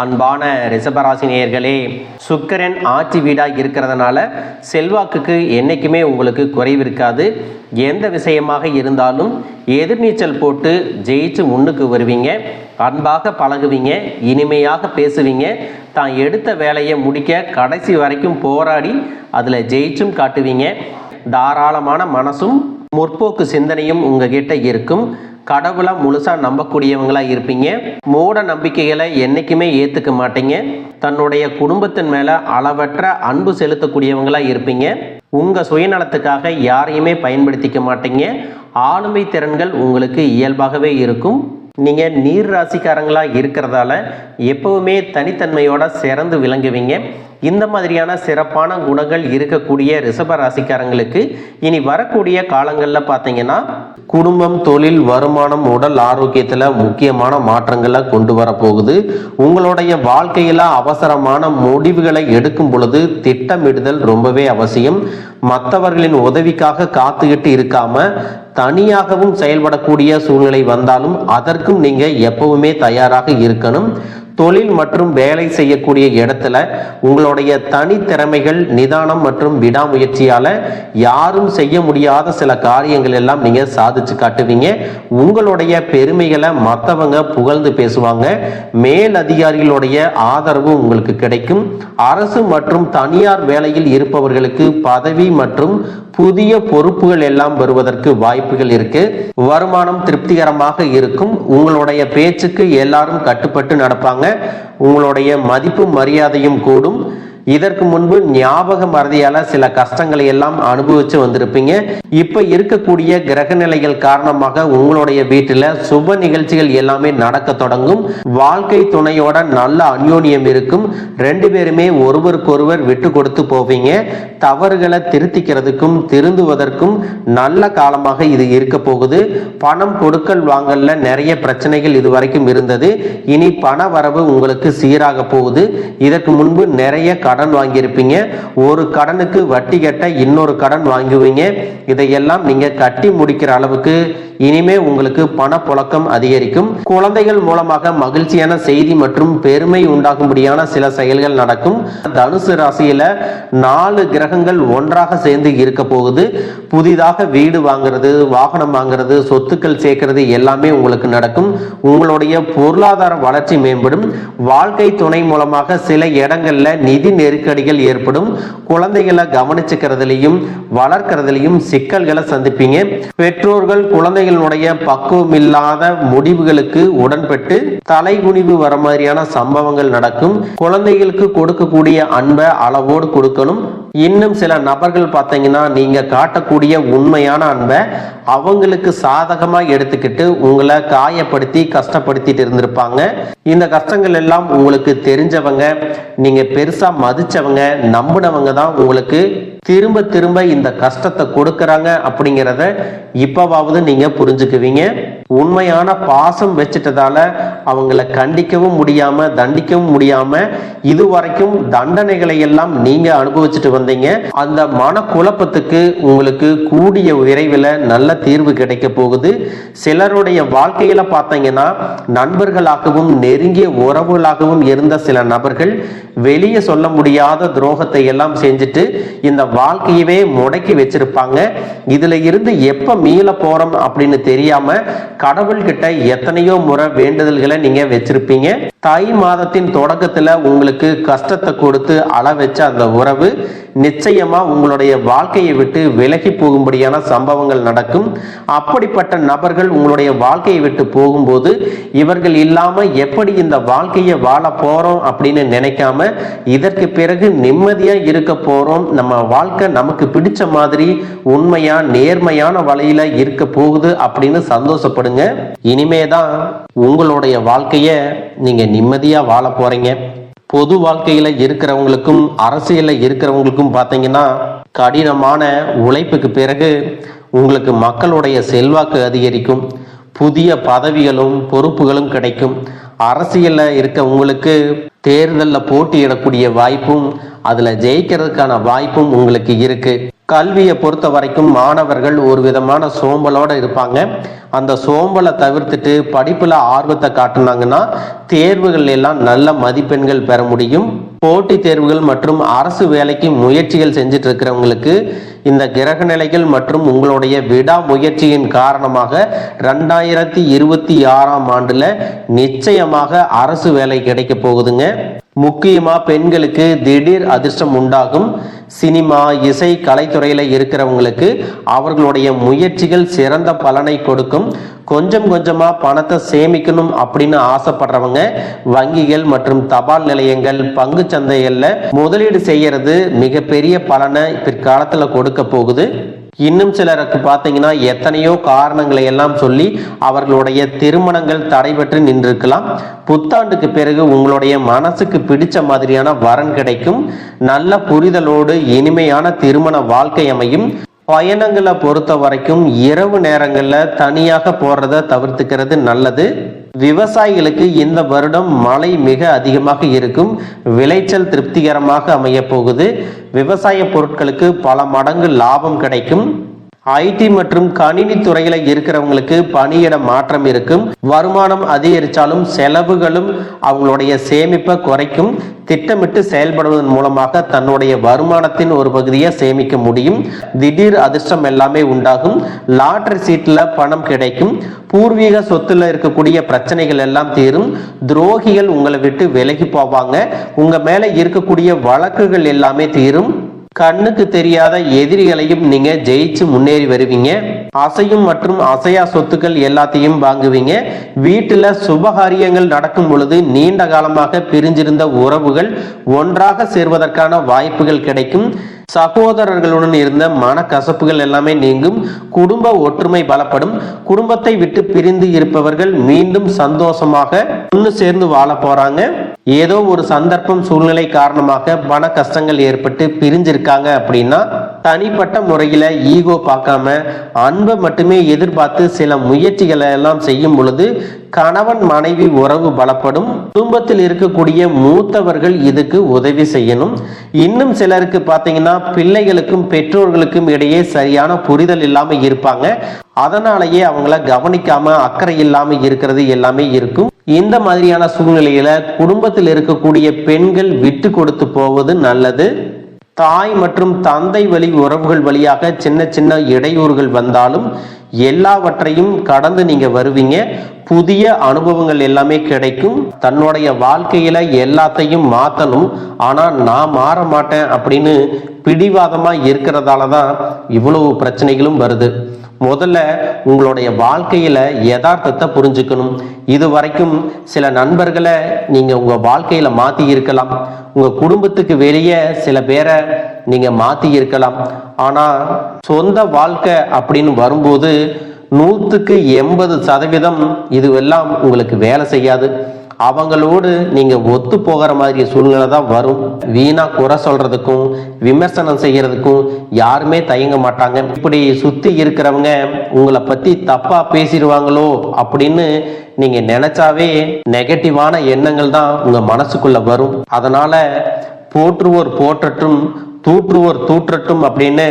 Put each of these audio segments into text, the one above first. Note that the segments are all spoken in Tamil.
அன்பான ரிஷபராசினியர்களே சுக்கரன் ஆட்சி வீடாக இருக்கிறதுனால செல்வாக்குக்கு என்றைக்குமே உங்களுக்கு குறைவு இருக்காது எந்த விஷயமாக இருந்தாலும் எதிர்நீச்சல் போட்டு ஜெயிச்சு முன்னுக்கு வருவீங்க. அன்பாக பழகுவீங்க. இனிமையாக பேசுவீங்க. தான் எடுத்த வேலையை முடிக்க கடைசி வரைக்கும் போராடி அதில் ஜெயிச்சும் காட்டுவீங்க. தாராளமான மனசும் முற்போக்கு சிந்தனையும் உங்ககிட்ட இருக்கும். கடவுளை முழுசாக நம்பக்கூடியவங்களாக இருப்பீங்க. மூட நம்பிக்கைகளை என்றைக்குமே ஏற்றுக்க மாட்டீங்க. தன்னுடைய குடும்பத்தின் மேலே அளவற்ற அன்பு செலுத்தக்கூடியவங்களாக இருப்பீங்க. உங்கள் சுயநலத்துக்காக யாரையுமே பயன்படுத்திக்க மாட்டீங்க. ஆளுமை திறன்கள் உங்களுக்கு இயல்பாகவே இருக்கும். நீங்கள் நீர் ராசிக்காரங்களாக இருக்கிறதால எப்பவுமே தனித்தன்மையோட சிறந்து விளங்குவீங்க. இந்த மாதிரியான சிறப்பான குணங்கள் இருக்கக்கூடிய ரிஷப ராசிக்காரங்களுக்கு இனி வரக்கூடிய காலங்களில் பார்த்தீங்கன்னா குடும்பம் தொழில் வருமானம் உடல் ஆரோக்கியத்தில் முக்கியமான மாற்றங்களை கொண்டு வரப்போகுது. உங்களுடைய வாழ்க்கையில் அவசரமான முடிவுகளை எடுக்கும் பொழுது திட்டமிடுதல் ரொம்பவே அவசியம். மற்றவர்களின் உதவிக்காக காத்துக்கிட்டு இருக்காம தனியாகவும் செயல்படக்கூடிய சூழ்நிலை வந்தாலும் அதற்கும் நீங்கள் எப்பவுமே தயாராக இருக்கணும். தொழில் மற்றும் வேலை செய்யக்கூடிய இடத்துல உங்களுடைய தனித்திறமைகள் நிதானம் மற்றும் விடாமுயற்சியால் யாரும் செய்ய முடியாத சில காரியங்கள் எல்லாம் நீங்கள் சாதிச்சு காட்டுவீங்க. உங்களுடைய பெருமைகளை மற்றவங்க புகழ்ந்து பேசுவாங்க. மேல் அதிகாரிகளுடைய ஆதரவு உங்களுக்கு கிடைக்கும். அரசு மற்றும் தனியார் வேலையில் இருப்பவர்களுக்கு பதவி மற்றும் புதிய பொறுப்புகள் எல்லாம் வருவதற்கு வாய்ப்புகள் இருக்கு. வருமானம் திருப்திகரமாக இருக்கும். உங்களுடைய பேச்சுக்கு எல்லாரும் கட்டுப்பட்டு நடப்பாங்க. உங்களுடைய மதிப்பு மரியாதையும் கூடும். இதற்கு முன்பு ஞாபக மறதியால சில கஷ்டங்களை எல்லாம் அனுபவிச்சு வந்திருப்பீங்க. இப்ப இருக்கக்கூடிய கிரக நிலைகள் காரணமாக உங்களுடைய வீட்டுல சுப நிகழ்ச்சிகள் எல்லாமே நடக்க தொடங்கும். வாழ்க்கை துணையோட நல்ல அந்யோன்யம் இருக்கும். ரெண்டு பேருமே ஒருவருக்கொருவர் விட்டு கொடுத்து போவீங்க. தவறுகளை திருத்திக்கிறதுக்கும் திருந்துவதற்கும் நல்ல காலமாக இது இருக்க போகுது. பணம் கொடுக்கல் வாங்கல்ல நிறைய பிரச்சனைகள் இது வரைக்கும் இருந்தது. இனி பண வரவு உங்களுக்கு சீராக போகுது. இதற்கு முன்பு நிறைய கடன் வாங்கியிருப்பீங்க. ஒரு கடனுக்கு வட்டி கட்ட இன்னொரு கடன் வாங்குவீங்க. இதையெல்லாம் நீங்க கட்டி முடிக்கிற அளவுக்கு இனிமே உங்களுக்கு பணப்புழக்கம் அதிகரிக்கும். குழந்தைகள் மூலமாக மகிழ்ச்சியான செய்தி மற்றும் பெருமை உண்டாகும்படியான சில செயல்கள் நடக்கும். தனுசு ராசியில நாலு கிரகங்கள் ஒன்றாக சேர்ந்து இருக்க போகுது. புதிதாக வீடு வாங்குறது வாகனம் வாங்குறது சொத்துக்கள் சேர்க்கிறது எல்லாமே உங்களுக்கு நடக்கும். உங்களுடைய பொருளாதார வளர்ச்சி மேம்படும். வாழ்க்கை துணை மூலமாக சில இடங்கள்ல நிதி நெருக்கடிகள் ஏற்படும். குழந்தைகளை கவனிச்சுக்கிறதுலையும் வளர்க்கறதுலையும் சிக்கல்களை சந்திப்பீங்க. பெற்றோர்கள் குழந்தைகளுடைய பக்குவம் இல்லாத முடிவுகளுக்கு உடன்பட்டு தலைகுனிவு வர மாதிரியான சம்பவங்கள் நடக்கும். குழந்தைகளுக்கு கொடுக்கக்கூடிய அன்பை அளவோடு கொடுக்கணும். இன்னும் சில நபர்கள் பார்த்தீங்கன்னா நீங்க காட்டக்கூடிய உண்மையான அன்பை அவங்களுக்கு சாதகமா எடுத்துக்கிட்டு உங்களை காயப்படுத்தி கஷ்டப்படுத்திட்டு இருந்திருப்பாங்க. இந்த கஷ்டங்கள் எல்லாம் உங்களுக்கு தெரிஞ்சவங்க நீங்க பெருசா மதிச்சவங்க நம்பினவங்க தான் உங்களுக்கு திரும்ப திரும்ப இந்த கஷ்டத்தை கொடுக்கறாங்க அப்படிங்கிறத இப்பவாவது நீங்க புரிஞ்சுக்குவீங்க. உண்மையான பாசம் வச்சுட்டதால அவங்கள கண்டிக்கவும் முடியாம தண்டிக்கவும் முடியாம இதுவரைக்கும் தண்டனைகளை எல்லாம் நீங்க அனுபவிச்சுட்டு வந்தீங்க. அந்த மனக்குழப்பத்துக்கு உங்களுக்கு கூடிய விரைவில் நல்ல தீர்வு கிடைக்க போகுது. சிலருடைய வாழ்க்கையில பார்த்தீங்கன்னா நண்பர்களாகவும் நெருங்கிய உறவுகளாகவும் இருந்த சில நபர்கள் வெளியே சொல்ல முடியாத துரோகத்தை எல்லாம் செஞ்சுட்டு இந்த வாழ்க்கையவே முடக்கி வச்சிருப்பாங்க. இதுல இருந்து எப்ப மீள போறோம் அப்படின்னு தெரியாம கடவுள்கிட்ட எத்தனையோ முறை வேண்டுதல்களை நீங்க வச்சிருப்பீங்க. தை மாதத்தின் தொடக்கத்துல உங்களுக்கு கஷ்டத்தை கொடுத்து அள வச்ச அந்த உறவு நிச்சயமா உங்களுடைய வாழ்க்கையை விட்டு விலகி போகும்படியான சம்பவங்கள் நடக்கும். அப்படிப்பட்ட நபர்கள் உங்களுடைய வாழ்க்கையை விட்டு போகும்போது இவர்கள் இல்லாம எப்படி இந்த வாழ்க்கையை வாழ போறோம் அப்படின்னு நினைக்காம இதற்கு பிறகு நிம்மதியா இருக்க போறோம். நம்ம வாழ்க்கை நமக்கு பிடிச்ச மாதிரி உண்மையா நேர்மையான வழியில இருக்க போகுது அப்படின்னு சந்தோஷப்படுங்க. இனிமேதான் உங்களுடைய வாழ்க்கைய நீங்க நிம்மதியா வாழ போறீங்க. பொது வாழ்க்கையில இருக்கிறவங்களுக்கும் அரசியலில் இருக்கிறவங்களுக்கும் பார்த்தீங்கன்னா கடினமான உழைப்புக்கு பிறகு உங்களுக்கு மக்களுடைய செல்வாக்கு அதிகரிக்கும் புதிய பதவிகளும் பொறுப்புகளும் கிடைக்கும். அரசியல்ல இருக்க உங்களுக்கு தேர்தலில் போட்டியிடக்கூடிய வாய்ப்பும் அதுல ஜெயிக்கிறதுக்கான வாய்ப்பும் உங்களுக்கு இருக்கு. கல்வியை பொறுத்த வரைக்கும் மாணவர்கள் ஒரு விதமான சோம்பலோட இருப்பாங்க. அந்த சோம்பலை தவிர்த்துட்டு படிப்புல ஆர்வத்தை காட்டுனாங்கன்னா தேர்வுகள் எல்லாம் நல்ல மதிப்பெண்கள் பெற முடியும். போட்டித் தேர்வுகள் மற்றும் அரசு வேலைக்கு முயற்சிகள் செஞ்சுட்டு இருக்கிறவங்களுக்கு இந்த கிரக நிலைகள் மற்றும் உங்களுடைய விடா முயற்சியின் காரணமாக ரெண்டாயிரத்தி இருபத்தி ஆறாம் ஆண்டுல நிச்சயமாக அரசு வேலை கிடைக்க போகுதுங்க. முக்கியமா பெண்களுக்கு திடீர் அதிர்ஷ்டம் உண்டாகும். சினிமா இசை கலைத்துறையில இருக்கிறவங்களுக்கு அவர்களுடைய முயற்சிகள் சிறந்த பலனை கொடுக்கும். கொஞ்சம் கொஞ்சமா பணத்தை சேமிக்கணும் அப்படின்னு ஆசைப்படுறவங்க வங்கிகள் மற்றும் தபால் நிலையங்கள் பங்கு சந்தைகள்ல முதலீடு செய்யறது மிகப்பெரிய பலனை பிற்காலத்துல கொடுக்க போகுது. இன்னும் சிலருக்கு பார்த்தீங்கன்னா எத்தனையோ காரணங்களை எல்லாம் சொல்லி அவர்களுடைய திருமணங்கள் தடைபெற்று நின்றிருக்கலாம். புத்தாண்டுக்கு பிறகு உங்களுடைய மனசுக்கு பிடிச்ச மாதிரியான வரன் கிடைக்கும். நல்ல புரிதலோடு இனிமையான திருமண வாழ்க்கை அமையும். பயணங்களை பொறுத்த வரைக்கும் இரவு நேரங்களில் தனியாக போறத தவிர்த்துக்கிறது நல்லது. விவசாயிகளுக்கு இந்த வருடம் மழை மிக அதிகமாக இருக்கும். விளைச்சல் திருப்திகரமாக அமைய போகுது. விவசாய பொருட்களுக்கு பல மடங்கு லாபம் கிடைக்கும். ஐடி மற்றும் கணினி துறையில இருக்கிறவங்களுக்கு பணியிட மாற்றம் இருக்கும். வருமானம் அதிகரித்தாலும் செலவுகளும் அவங்களுடைய சேமிப்பை குறைக்கும். திட்டமிட்டு செயல்படுவதன் மூலமாக தன்னுடைய வருமானத்தின் ஒரு பகுதியை சேமிக்க முடியும். திடீர் அதிர்ஷ்டம் எல்லாமே உண்டாகும். லாட்டரி சீட்ல பணம் கிடைக்கும். பூர்வீக சொத்துல இருக்கக்கூடிய பிரச்சனைகள் எல்லாம் தீரும். துரோகிகள் உங்களை விட்டு விலகி போவாங்க. உங்க மேல இருக்கக்கூடிய வழக்குகள் எல்லாமே தீரும். கண்ணுக்கு தெரியாத எதிரிகளையும் நீங்க ஜெயிச்சு முன்னேறி வருவீங்க. அசையும் மற்றும் அசையா சொத்துக்கள் எல்லாத்தையும் வாங்குவீங்க. வீட்டுல சுபகாரியங்கள் நடக்கும் பொழுது நீண்ட காலமாக பிரிஞ்சிருந்த உறவுகள் ஒன்றாக சேர்வதற்கான வாய்ப்புகள் கிடைக்கும். சகோதரர்களுடன் இருந்த மனக்கசப்புகள் எல்லாமே நீங்கும். குடும்ப ஒற்றுமை பலப்படும். குடும்பத்தை விட்டு பிரிந்து இருப்பவர்கள் மீண்டும் சந்தோஷமாக ஒன்று சேர்ந்து வாழ போறாங்க. ஏதோ ஒரு சந்தர்ப்பம் சூழ்நிலை காரணமாக பண கஷ்டங்கள் ஏற்பட்டு பிரிஞ்சிருக்காங்க அப்படின்னா தனிப்பட்ட முறையில ஈகோ பார்க்காம அன்பை மட்டுமே எதிர்பார்த்து சில முயற்சிகளை எல்லாம் செய்யும் பொழுது கணவன் மனைவி உறவு பலப்படும். குடும்பத்தில் இருக்கக்கூடிய மூத்தவர்கள் இதுக்கு உதவி செய்யணும். இன்னும் சிலருக்கு பார்த்தீங்கன்னா பிள்ளைகளுக்கும் பெற்றோர்களுக்கும் இடையே சரியான புரிதல் இல்லாம இருப்பாங்க. அதனாலேயே அவங்கள கவனிக்காம அக்கறை இல்லாம இருக்கிறது எல்லாமே இருக்கும். இந்த மாதிரியான சூழ்நிலையில குடும்பத்தில் இருக்கக்கூடிய பெண்கள் விட்டு கொடுத்து போவது நல்லது. தாய் மற்றும் தந்தை வழி உறவுகள் வழியாக சின்ன சின்ன இடையூறுகள் வந்தாலும் எல்லாவற்றையும் கடந்து நீங்க வருவீங்க. புதிய அனுபவங்கள் எல்லாமே கிடைக்கும். தன்னுடைய வாழ்க்கையில எல்லாத்தையும் மாத்தணும். ஆனா நான் மாற மாட்டேன் அப்படின்னு பிடிவாதமா இருக்கிறதால தான் இவ்வளவு பிரச்சனைகளும் வருது. முதல்ல உங்களுடைய வாழ்க்கையில யதார்த்தத்தை புரிஞ்சுக்கணும். இது வரைக்கும் சில நண்பர்களை நீங்க உங்க வாழ்க்கையில மாத்தி இருக்கலாம். உங்க குடும்பத்துக்கு வெளியே சில பேரை நீங்க மாத்தி இருக்கலாம். ஆனா சொந்த வாழ்க்கை அப்படின்னு வரும்போது நூற்றுக்கு எண்பது சதவீதம் இதுவெல்லாம் உங்களுக்கு வேலை செய்யாது. அவங்களோடு நீங்க ஒத்து போகிற மாதிரி சூழ்நிலை தான் வரும். வீணா குறை சொல்றதுக்கும் விமர்சனம் செய்யறதுக்கும் யாருமே தயங்க மாட்டாங்க. இப்படி சுத்தி இருக்கிறவங்க உங்களை பத்தி தப்பா பேசிடுவாங்களோ அப்படின்னு நீங்க நினைச்சாவே நெகட்டிவான எண்ணங்கள் தான் உங்க மனசுக்குள்ள வரும். அதனால போற்றுவோர் போற்றட்டும் தூற்றுவோர் தூற்றட்டும் அப்படின்னு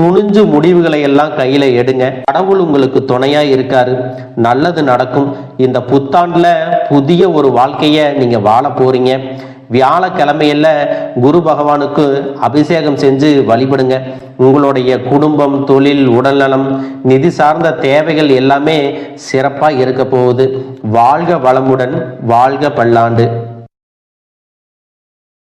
துணிஞ்சு முடிவுகளை எல்லாம் கையில எடுங்க. கடவுள் உங்களுக்கு துணையா இருக்காரு. நல்லது நடக்கும். இந்த புத்தாண்டுல புதிய ஒரு வாழ்க்கைய நீங்க வாழ போறீங்க. வியாழக்கிழமையில குரு பகவானுக்கு அபிஷேகம் செஞ்சு வழிபடுங்க. உங்களுடைய குடும்பம் தொழில் உடல்நலம் நிதி சார்ந்த தேவைகள் எல்லாமே சிறப்பாக இருக்க போகுது. வாழ்க வளமுடன் வாழ்க பல்லாண்டு.